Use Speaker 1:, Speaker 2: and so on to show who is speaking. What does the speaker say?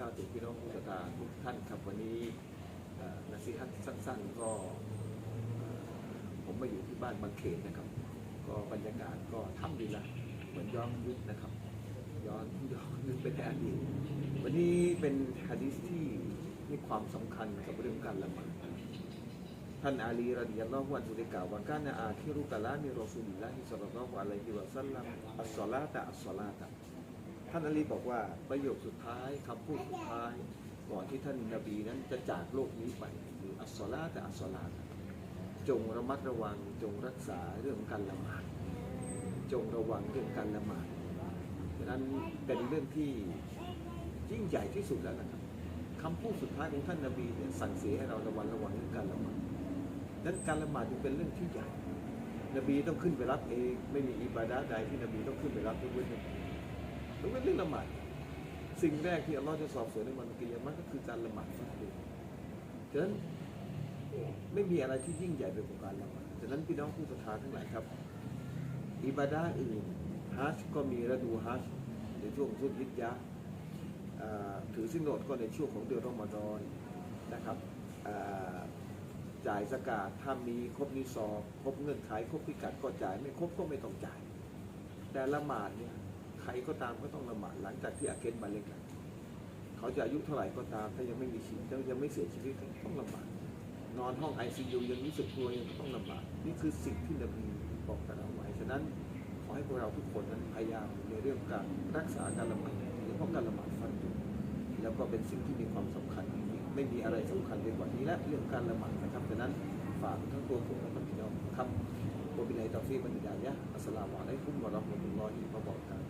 Speaker 1: กาตุพี่น้องผู้ศรัทธาทุกท่านครับวันนี้นาซีฮัตสั้นๆก็ผมมาอยู่ที่บ้านบางเขนนะครับ ก็บรรยากาศก็ทำดีละเหมือนย้อนยุคนะครับ ย้อนย้อนนึกไปในอดีตวันนี้เป็นฮะดีษที่มีความสำคัญกับเรื่องการละหมาดท่านอาลีรดิยัลลอฮุอันฮุได้กาวว่ากาอาคิรุกะลามิรอซูลิลลาฮิศ็อลลัลลอฮุอะลัยฮิวะซัลลัมอัสศอลาตะอัสศอลาตะ ท่านอาลีบอกว่าประโยคสุดท้ายคำพูดสุดท้าย ก่อนที่ท่านนบีนั้นจะจากโลกนี้ไปคืออัสซอลาแต่อัสซอลาจงระมัดระวังจงรักษาเรื่องการละหมาดจงระวังเรื่องการละหมาดฉะนั้นเป็นเรื่องที่ยิ่งใหญ่ที่สุดแล้วนะครับคำพูดสุดท้ายของท่านนบีเนี่ยสั่งเสียให้เราระวังระวังเรื่องการละหมาดดังนั้นการละหมาดจึงเป็นเรื่องที่ใหญ่ นบีต้องขึ้นไปรับเอง ไม่มีอิบาดะใดที่นบีต้องขึ้นไปรับยกเว้น มันเป็นเรื่องละหมาดสิ่งแรกที่อัลลอฮ์จะสอบสวนในวันกิยามะก็คือการละหมาดฟัดดูฉะนั้นไม่มีอะไรที่ยิ่งใหญ่ไปกว่าการละหมาดฉะนั้นพี่น้องผู้ศรัทธาทั้งหลายครับ อิบาดะห์อื่นฮัจก็มีฤดูฮัจในช่วงสุดยิดยะห์อ่าถือสินโนดก็ในช่วงของเดือนรอมฎอนนะครับจ่ายสกาดถ้ามีครบนิสอบครบเงื่อนไขครบพิกัดก็จ่ายไม่ครบก็ไม่ต้องจ่าย แต่ละหมาดเนี่ย ใครก็ตามก็ต้องละหมาดหลังจากที่อาเกนบาเล็กเขาจะอายุเท่าไหร่ก็ตามถ้ายังไม่มีชีวิตยังไม่เสียชีวิตต้องละหมาดนอนห้องไอซียูยังรู้สึกกลัวยังต้องละหมาดนี่คือสิ่งที่เราบอกกันเอาไว้ฉะนั้นขอให้พวกเราทุกคนนั้นพยายามในเรื่องการรักษาการละหมาดโดยเฉพาะการละหมาดฟันดุแล้วก็เป็นสิ่งที่มีความสำคัญไม่มีอะไรสำคัญไปกว่านี้และเรื่องการละหมาดนะครับฉะนั้นฝากทั้งตัวผมและพี่น้องครับวบินไอตอฟีบันดาเนียอัสลามวะลัยกุมวะรับห์มะตุลลอฮิวะบะเราะกัน